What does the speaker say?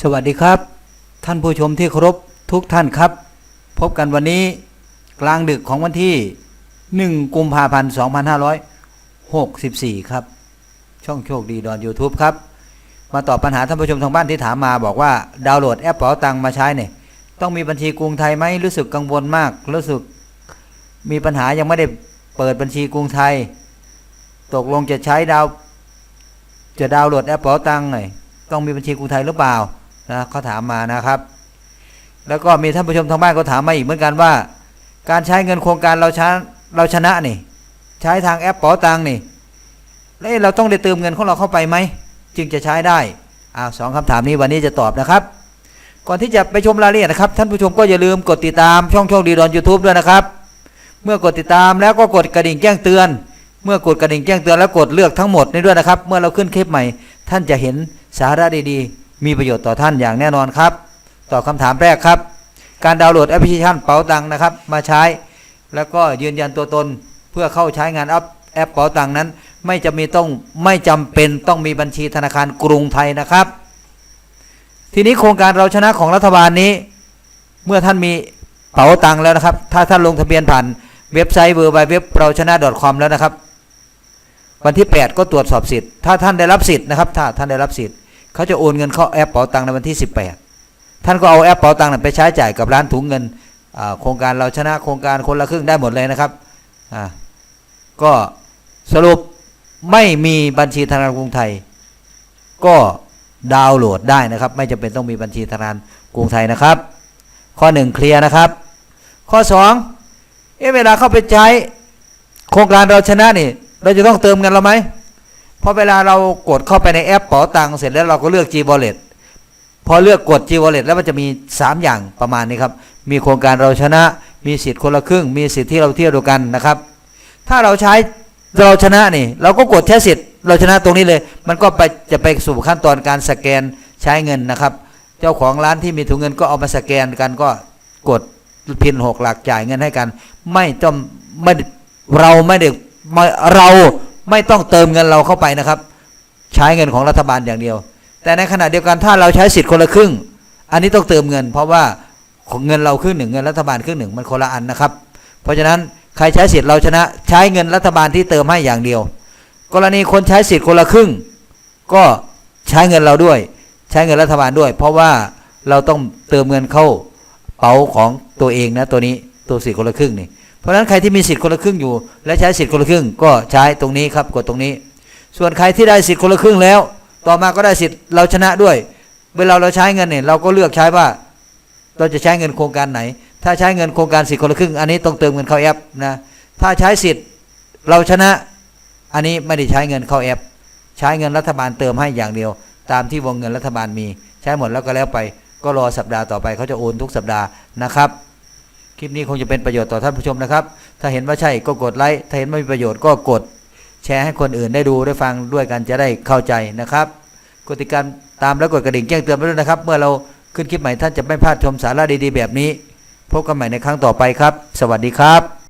สวัสดีครับ ท่านผู้ชมที่เคารพทุกท่านครับ พบกันวันนี้กลางดึกของวันที่ 1 กุมภาพันธ์ 2564 ครับ ช่องโชคดีดอน YouTube ครับ มาตอบปัญหาท่านผู้ชมทางบ้านที่ถามมาบอกว่าดาวน์โหลดแอปเป๋าตังมาใช้เนี่ยต้องมีบัญชีกรุงไทยไหมรู้สึกกังวลมาก รู้สึกมีปัญหายังไม่ได้เปิดบัญชีกรุงไทย ตกลงจะใช้ดาว จะดาวน์โหลดแอปเป๋าตังค์หน่อยต้องมีบัญชีกรุงไทยหรือเปล่า นะเขาถามมานะครับ แล้วก็มีท่านผู้ชมทางบ้านก็ถามมาอีกเหมือนกันว่า การใช้เงินโครงการเราชนะเราชนะนี่ ใช้ทางแอปเป๋าตังนี่แล้วเราต้องได้เติมเงินของเราเข้าไปไหมจึงจะใช้ได้อ้าวสองคำถามนี้วันนี้จะตอบนะครับ ก่อนที่จะไปชมรายละเอียดนะครับ ท่านผู้ชมก็อย่าลืมกดติดตามช่องโชคดีดอน YouTube ด้วยนะครับ เมื่อกดติดตามแล้วก็กดกระดิ่งแจ้งเตือน เมื่อกดกระดิ่งแจ้งเตือนแล้วกดเลือกทั้งหมดนี้ด้วยนะครับ เมื่อเราขึ้นคลิปใหม่ ท่านจะเห็นสาระดีๆ มีประโยชน์ต่อท่านอย่างแน่นอนครับ ตอบคำถามแรกครับ การดาวน์โหลดแอปพลิเคชันเป๋าตังค์นะครับ มาใช้ แล้วก็ยืนยันตัวตนเพื่อเข้าใช้งานแอปแอปเป๋าตังค์นั้น ไม่จะมีต้องไม่จำเป็นต้องมีบัญชีธนาคารกรุงไทยนะครับ ทีนี้โครงการเราชนะของรัฐบาลนี้ เมื่อท่านมีเป๋าตังค์แล้วนะครับ ถ้าท่านลงทะเบียนผ่านเว็บไซต์เวอร์ไบเว็บเราชนะ .com แล้วนะครับ วันที่ 8 ก็ตรวจสอบสิทธิ์ถ้าท่านได้รับสิทธิ์นะครับ ถ้าท่านได้รับสิทธิ์ เขาจะโอนเงินเข้าแอปเป๋าตังค์ในวันที่ 18 ท่านก็เอาแอปเป๋าตังค์นั้นไปใช้จ่ายกับร้านถุงเงินโครงการเราชนะโครงการคนละครึ่งได้หมดเลยนะครับก็สรุปไม่มีบัญชีธนาคารกรุงไทย ก็ดาวน์โหลดได้นะครับ ไม่จำเป็นต้องมีบัญชีธนาคารกรุงไทยนะครับ ข้อหนึ่งเคลียร์นะครับ ข้อสองเอ๊ะเวลาเข้าไปใช้โครงการเราชนะนี่ เราจะต้องเติมเงินเราไหม พราะเวลาเรากดเข้าไปในแอปเป๋าตังเสร็จแล้วเราก็เลือก G Wallet พอเลือกกด G Wallet แล้วมันจะมี 3 อย่างประมาณนี้ครับ มีโครงการเราชนะ มีสิทธิ์คนละครึ่ง มีสิทธิ์ที่เราเที่ยวด้วยกันนะครับ ถ้าเราใช้เราชนะนี่ เราก็กดแค่สิทธิ์เราชนะตรงนี้เลย มันก็ไปจะไปสู่ขั้นตอนการสแกนใช้เงินนะครับ เจ้าของร้านที่มีถุงเงินก็เอามาสแกนกันก็กดพินหกหลักจ่ายเงินให้กัน ไม่ต้องไม่เราไม่ได้ไม่เรา ไม่ต้องเติมเงินเราเข้าไปนะครับ ใช้เงินของรัฐบาลอย่างเดียว แต่ในขณะเดียวกันถ้าเราใช้สิทธิ์คนละครึ่ง อันนี้ต้องเติมเงิน เพราะว่าของเงินเราครึ่งหนึ่งเงินรัฐบาลครึ่งหนึ่งมันคนละอันนะครับ เพราะฉะนั้นใครใช้สิทธิ์เราชนะ ใช้เงินรัฐบาลที่เติมให้อย่างเดียว กรณีคนใช้สิทธิ์คนละครึ่ง ก็ใช้เงินเราด้วย ใช้เงินรัฐบาลด้วย เพราะว่าเราต้องเติมเงินเข้าเป๋าของตัวเองนะตัวนี้ตัวสิทธิ์คนละครึ่งนี่ ราะฉะนั้นใครที่มีสิทธิ์คนละครึ่งอยู่ และใช้สิทธิ์คนละครึ่ง ก็ใช้ตรงนี้ครับกดตรงนี้ ส่วนใครที่ได้สิทธิ์คนละครึ่งแล้ว ต่อมาก็ได้สิทธิ์เราชนะด้วย เวลาเราใช้เงินเนี่ยเราก็เลือกใช้ว่า เราจะใช้เงินโครงการไหน ถ้าใช้เงินโครงการสิทธิ์คนละครึ่ง อันนี้ต้องเติมเงินเข้าแอปนะถ้าใช้สิทธิ์เราชนะอันนี้ไม่ได้ใช้เงินเข้าแอป ใช้เงินรัฐบาลเติมให้อย่างเดียว ตามที่วงเงินรัฐบาลมี ใช้หมดแล้วก็แล้วไป ก็รอสัปดาห์ต่อไปเขาจะโอนทุกสัปดาห์นะครับ คลิปนี้คงจะเป็นประโยชน์ต่อท่านผู้ชมนะครับ ถ้าเห็นว่าใช่ก็กดไลค์ ถ้าเห็นไม่มีประโยชน์ก็กด แชร์ให้คนอื่นได้ดูได้ฟังด้วยกันจะได้เข้าใจนะครับกดติดตามตามแล้วกดกระดิ่งแจ้งเตือนไปด้วยนะครับ เมื่อเราขึ้นคลิปใหม่ท่านจะไม่พลาดชมสาระดีๆแบบนี้ พบกันใหม่ในครั้งต่อไปครับ สวัสดีครับ